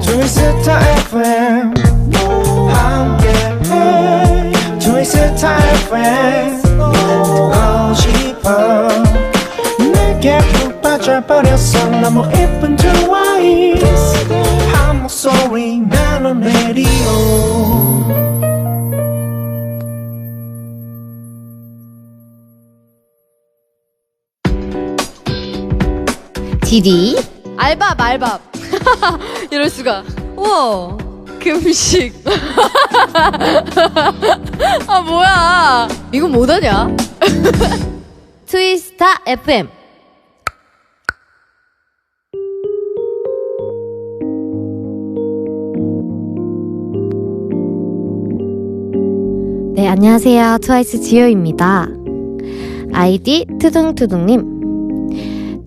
트위스터 FM 함께 트위스터 FM 듣고 싶어. 내게 푹 빠져버렸어. 너무 예쁜 트와이스. 한 목소리 나는 레디오. 디디 알밥 알밥. 이럴 수가. 우와. 금식. 아 뭐야. 이거 못하냐? 트위스타 FM 네 안녕하세요. 트와이스 지효입니다. 아이디 투둥투둥님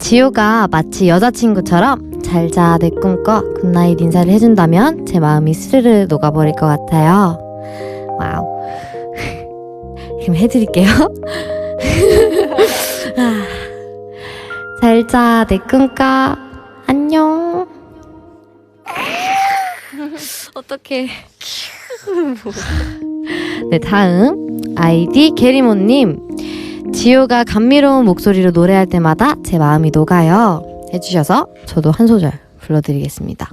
지효가 마치 여자친구처럼 잘자 내 꿈꿔 굿나잇 인사를 해준다면 제 마음이 스르르 녹아버릴 것 같아요. 와우. 그럼 해드릴게요. 아, 잘자 내 꿈꿔. 안녕. 어떡해. 네 다음 아이디 게리모님 지효가 감미로운 목소리로 노래할 때마다 제 마음이 녹아요 해주셔서 저도 한 소절 불러드리겠습니다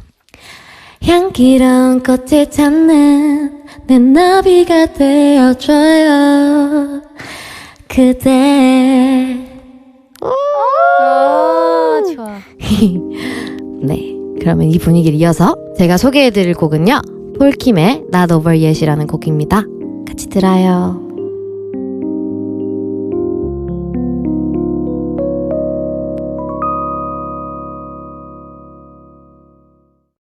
향기로운 꽃을 찾는 내 나비가 되어줘요 그대 아 좋아 네, 그러면 이 분위기를 이어서 제가 소개해드릴 곡은요. 폴킴의 Not Over Yet이라는 곡입니다. 같이 들어요.